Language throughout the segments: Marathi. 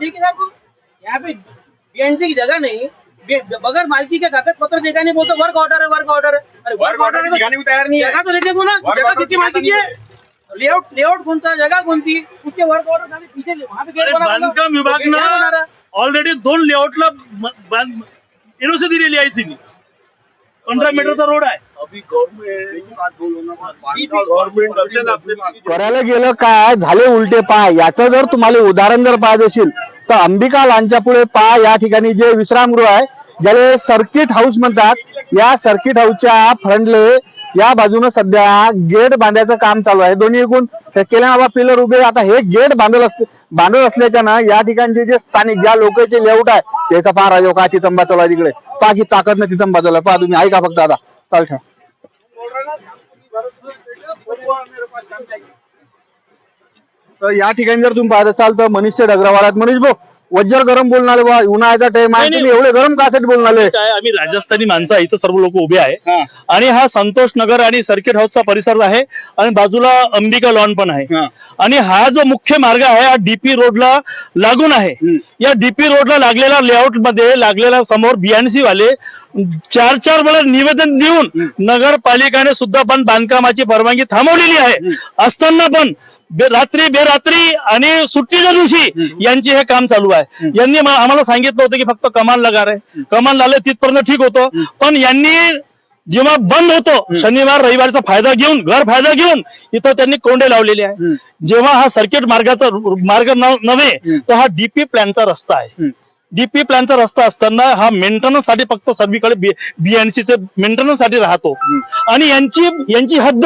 ठेकेदार को यहाँ पे बीएनसी की जगह नहीं। बगैर मालकी के कागज़ पत्र देखा नहीं बोलते वर्क ऑर्डर है वर्क ऑर्डर है। अरे वर्क ऑर्डर को तयार नहीं है। जगह तो देखे बोला जगह मालकी की है? लेआउट लेआउट कौन सा जगह कौन थी उसके वर्क ऑर्डर का पीछे वहाँ पे बांधकाम तो? ऑलरेडी दोन लेआउटला एनओसी दिलेली आहे तिने पंधरा मीटरचा रोड आहे. गवर्नमेंट करायला गेलं काय? झाले उलटे पाय. याचं जर तुम्हाला उदाहरण जर पाहत असेल तर अंबिका लांच्या पुढे पहा या ठिकाणी जे विश्रामगृह आहे ज्याला सर्किट हाऊस म्हणतात या सर्किट हाऊसच्या फ्रंटले या बाजूने सध्या गेट बांधायचं काम चालू आहे. दोन्ही एकूण केल्या पिलर उभे आता हे गेट बांधत बांधत असल्याच्या ना या ठिकाणचे जे स्थानिक ज्या लोकांचे लेआउट आहे त्याचा पहा राजो का तिथंबा चालू आहे तिकडे. पहा की ताकद तिथं चालू पहा तुम्ही ऐका फक्त आता. चाल ठेवा. तर या ठिकाणी जर तुम्ही पाहत असाल तर मनीष डगरावाड्यात मनीष भाऊ वज्जर गरम बोलणारे बा उन्हाळ्याचा टाइम आहे. नाही, तुम्ही एवढे गरम कासाठी बोलणारे काय आम्ही राजस्थानी माणसं आहे, इथं सर्व लोक उभे आहे. आणि हा संतोष नगर आणि सर्किट हाऊसचा परिसर आहे आणि बाजूला अंबिका लॉन पण आहे. आणि हा जो मुख्य मार्ग आहे हा डीपी रोडला लागून आहे. या डीपी रोडला लागलेल्या लेआउटमध्ये लागलेल्या समोर बीएनसी वाले चार चार वेळा निवेदन देऊन नगरपालिकाने सुद्धा पण बांधकामाची परवानगी थांबवलेली आहे. असताना पण रात्री बेरात्री आणि सुट्टीच्या दिवशी यांची हे काम चालू आहे. यांनी आम्हाला सांगितलं होतं की फक्त कमान लगार. आहे कमान लागले तिथपर्यंत ठीक होतं. पण यांनी जेव्हा बंद होतो शनिवार रविवारचा फायदा घेऊन घर फायदा घेऊन इथं त्यांनी कोंडे लावलेले आहे. जेव्हा हा सर्किट मार्गाचा मार्ग नव्हे तर हा डीपी प्लॅनचा रस्ता आहे. डीपी प्लॅनचा रस्ता असताना हा मेंटेनन्ससाठी फक्त सर्वीकडे बीएनसी चे मेंटेनन्ससाठी राहतो. आणि यांची यांची हद्द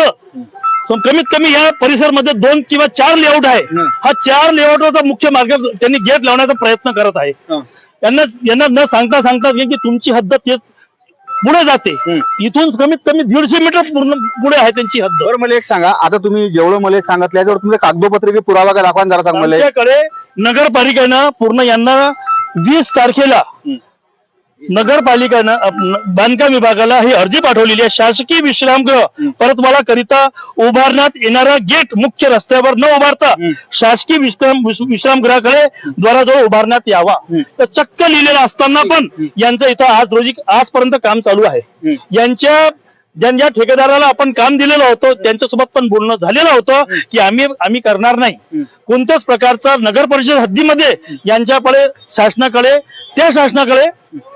कमीत कमी या परिसरमध्ये दोन किंवा चार लेआउट आहे. हा. चार लेआउटचा मुख्य मार्ग त्यांनी गेट लावण्याचा प्रयत्न करत आहे. त्यांना यांना न सांगता सांगता की तुमची हद्द पुढे जाते. इथून कमीत कमी दीडशे मीटर पूर्ण पुढे आहे त्यांची हद्द. बरं मला एक सांगा. आता तुम्ही जेवढं मला सांगितलं याच्यावर तुमचं कागदोपत्री पुरावा काय दाखवा जरा सांग मला नगरपालिकेनं पूर्ण यांना वीस तारखेला नगरपालिकेनं अप- न- बांधकाम विभागाला ही अर्जी पाठवलेली आहे. शासकीय विश्रामगृह. परतवाडा करिता उभारण्यात येणारा गेट मुख्य रस्त्यावर न उभारता शासकीय विश्राम विश- विश्रामगृहाकडे द्वाराजवळ उभारण्यात यावा. तर चक्क लिहिलेलं असताना पण यांचं इथं आज रोजी आजपर्यंत काम चालू आहे. यांच्या ज्या ज्या ठेकेदाराला आपण काम दिलेलं होतं त्यांच्यासोबत पण बोलणं झालेलं होतं की आम्ही आम्ही करणार नाही. कोणत्याच प्रकारचा नगर परिषद हद्दीमध्ये यांच्याकडे शासनाकडे त्या शासनाकडे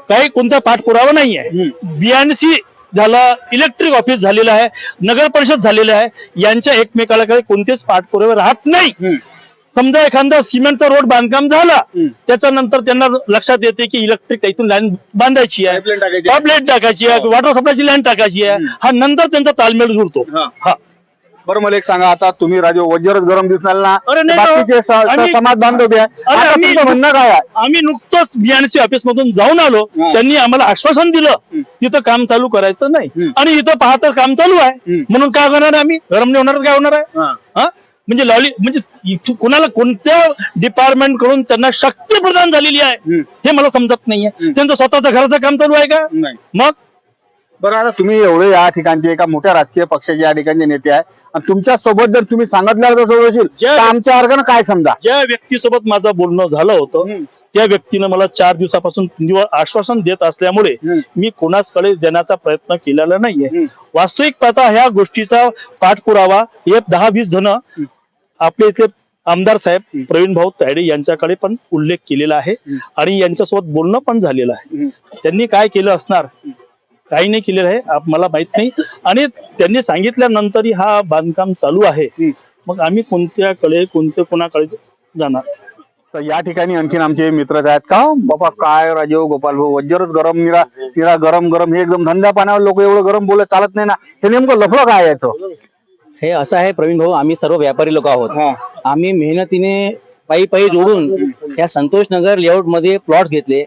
काही कोणता पाठपुरावा नाही आहे. बीएनसी झाला इलेक्ट्रिक ऑफिस झालेलं आहे नगर परिषद झालेलं आहे यांच्या एकमेकाला कोणतेच पाठपुरावे राहत नाही. समजा एखादा सिमेंटचा रोड बांधकाम झाला त्याच्यानंतर त्यांना लक्षात येते की इलेक्ट्रिक इथून लाईन बांधायची आहे. Pipeline टाकायची. आहे वॉटर सप्लायची लाईन टाकायची आहे. हा नंतर त्यांचा ताळमेळ जुळतो हा. हा. बरं मला एक सांगा आता तुम्ही राजू वज्जरच गरम दिसणार ना बाकीचे समाज बांधव म्हणणं काय आम्ही नुकतंच बीएनसी ऑफिस मधून जाऊन आलो. त्यांनी आम्हाला आश्वासन दिलं. तिथं काम चालू करायचं नाही. आणि इथं पाहता काम चालू आहे. म्हणून काय करणार आम्ही? गरम नाही होणार काय होणार आहे? हा? म्हणजे लॉली म्हणजे कोणाला कोणत्या डिपार्टमेंटकडून त्यांना शक्ती प्रदान झालेली आहे हे मला समजत नाहीये. त्यांचं स्वतःचं घराचं काम चालू आहे का? नाही. मग? बरं आता तुम्ही एवढे या ठिकाणचे एका मोठ्या राजकीय पक्षाचे या ठिकाणचे नेते आहे. आणि तुमच्यासोबत जर तुम्ही सांगितलं आमच्या अर्गानं काय समजा? ज्या व्यक्तीसोबत माझं बोलणं झालं होतं त्या व्यक्तीनं मला चार दिवसापासून निव्वळ आश्वासन देत असल्यामुळे मी कोणाचकडे देण्याचा प्रयत्न केलेला नाहीये. वास्तविक पाहता ह्या गोष्टीचा पाठपुरावा हे दहा वीस जण आपले इथले आमदार साहेब प्रवीण भाऊ तायडे यांच्याकडे पण उल्लेख केलेला आहे आणि यांच्यासोबत बोलणं पण झालेलं आहे. त्यांनी काय केलं असणार? काही नाही केलेलं आहे आप- मला माहीत नाही. आणि त्यांनी सांगितल्यानंतरही हा बांधकाम चालू आहे. मग आम्ही कोणत्याकडे कोणत्या कोणाकडे जाणार? तर या ठिकाणी आणखीन आमचे मित्रच आहेत. का हो? बाबा काय राजीव गोपाल भाऊ? वज्जरच गरम निरा निरा गरम गरम हे एकदम धंदा पाण्यावर लोक एवढं गरम बोलत चालत नाही ना? हे नेमकं लफडं काय याचं? हे असं आहे प्रवीण भाऊ आम्ही सर्व व्यापारी लोक आहोत. आम्ही मेहनतीने पायी पायी जोडून त्या संतोष नगर लेआउटमध्ये प्लॉट घेतले.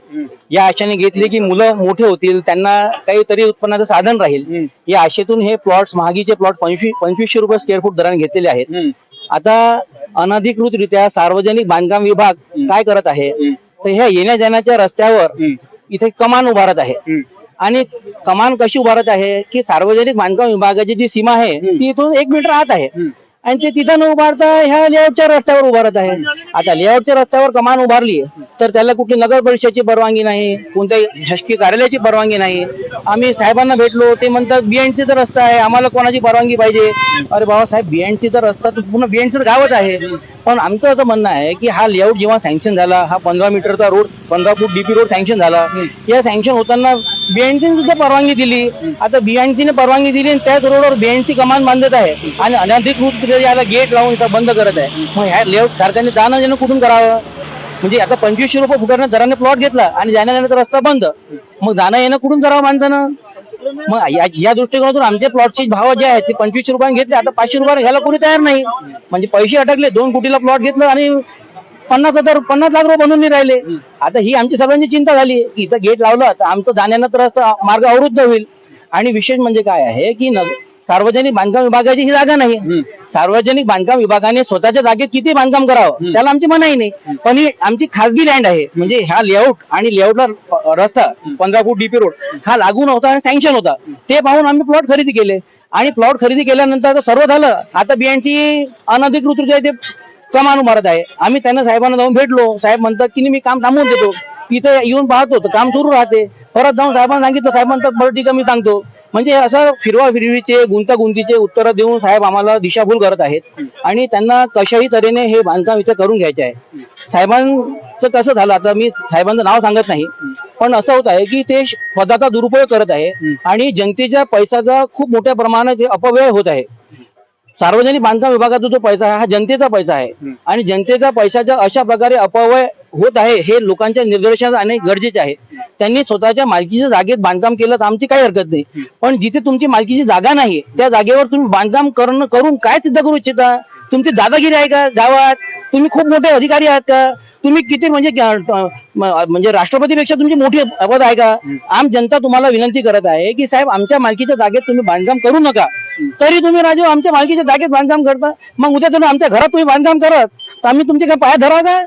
या आशेने घेतले की मुलं मोठे होतील त्यांना काहीतरी उत्पन्नाचं साधन राहील. या आशेतून हे प्लॉट महागीचे प्लॉट पंचवीस पंचवीसशे रुपये स्क्वेअर फूट दराने घेतलेले आहेत. आता अनधिकृतरित्या सार्वजनिक बांधकाम विभाग काय करत आहे? तर ह्या येण्या जाण्याच्या रस्त्यावर इथे कमान उभारत आहे. आणि कमान कशी उभारत आहे की सार्वजनिक बांधकाम विभागाची जी सीमा आहे ती इथून एक मीटर आत आहे. आणि ते तिथं न उभारता ह्या लेआउटच्या रस्त्यावर उभारत आहे. आता लेआउटच्या रस्त्यावर कमान उभारली तर त्याला कुठली नगर परिषदेची परवानगी नाही कोणत्याही शासकीय कार्यालयाची परवानगी नाही. आम्ही साहेबांना भेटलो ते म्हणतात बीएनसीचा रस्ता आहे आम्हाला कोणाची परवानगी पाहिजे? अरे बाबा साहेब बीएनसीचा रस्ता पूर्ण बीएनसीचं गावच आहे. पण आमचं असं म्हणणं आहे की हा लेआउट जेव्हा सँक्शन झाला हा पंधरा मीटरचा रोड पंधरा फूट डीपी रोड सँक्शन झाला या सँक्शन होताना बीएनसीने सुद्धा परवानगी दिली. आता बीएनसीने परवानगी दिली आणि त्याच रोडवर बीएनसी कमान बांधत आहे आणि अनधिकृत याला गेट लावून बंद करत आहे. मग ह्या लेआउट कारखाने जाणं येणं कुठून करावं? म्हणजे आता पंचवीसशे रुपये फुटानं घराने प्लॉट घेतला आणि जाण्या येण्याचा रस्ता बंद. मग जाणं येणं कुठून करावं माणसानं? मग या या दृष्टिकोनातून आमचे प्लॉटचे भाव जे आहेत ते पंचवीसशे रुपयाने घेतले. आता पाचशे रुपयाला घ्यायला कोणी तयार नाही. म्हणजे पैसे अटकले दोन कोटीला प्लॉट घेतलं आणि पन्नास हजार पन्नास लाख रुपये बनून नाही राहिले. आता ही आमची सगळ्यांची चिंता झाली. की इथं गेट लावलं तर आमचं जाण्यानं तर मार्ग अवरुद्ध होईल. आणि विशेष म्हणजे काय आहे की न सार्वजनिक बांधकाम विभागाची ही जागा नाही. सार्वजनिक बांधकाम विभागाने स्वतःच्या जागेत किती बांधकाम करावं त्याला आमची मनाई नाही. पण ही आमची खासगी लँड आहे. म्हणजे ह्या लेआउट आणि लेआउटला रस्ता पंधरा फूट डीपी रोड हा लागू नव्हता आणि सँक्शन होता. ते पाहून आम्ही प्लॉट खरेदी केले. आणि प्लॉट खरेदी केल्यानंतर आता सर्व झालं. आता बियांची अनधिकृत ते कमान उभारत आहे. आम्ही त्यांना साहेबांना जाऊन भेटलो. साहेब म्हणतात की मी काम थांबवून देतो. इथे येऊन पाहतो. तर काम सुरू राहते. परत जाऊन साहेबांना सांगितलं. साहेब म्हणतात बरं ठीक आहे मी सांगतो. म्हणजे असं फिरवा फिरवीचे गुंतागुंतीचे उत्तरं देऊन साहेब आम्हाला दिशाभूल करत आहेत. आणि त्यांना कशाही तऱ्हेने हे बांधकाम इथं करून घ्यायचे आहे. साहेबांचं कसं झालं आता मी साहेबांचं नाव सांगत नाही. पण असं होत आहे की ते पदाचा दुरुपयोग करत आहे आणि जनतेच्या पैशाचा खूप मोठ्या प्रमाणात हे अपव्यय होत आहे. सार्वजनिक बांधकाम विभागाचा जो पैसा आहे हा जनतेचा पैसा आहे. आणि जनतेचा पैशाचा अशा प्रकारे अपव्यय होत आहे हे लोकांच्या निदर्शनास आणणे गरजेचे आहे. त्यांनी स्वतःच्या मालकीच्या जागेत बांधकाम केलं तर आमची काही हरकत नाही. पण जिथे तुमची मालकीची जागा नाही त्या जागेवर तुम्ही बांधकाम करणं करून काय सिद्ध करू इच्छिता? तुमची दादागिरी आहे का गावात? तुम्ही खूप मोठे अधिकारी आहात का? तुम्ही किती म्हणजे म्हणजे राष्ट्रपतीपेक्षा तुमची मोठी पद आहे का? आम जनता तुम्हाला विनंती करत आहे की साहेब आमच्या मालकीच्या जागेत तुम्ही बांधकाम करू नका. तरी तुम्ही राजू आमच्या मालकीच्या जागेत बांधकाम करता. मग उद्या तुम्ही आमच्या घरात तुम्ही बांधकाम करत तर आम्ही तुमचे काय पाय धरा का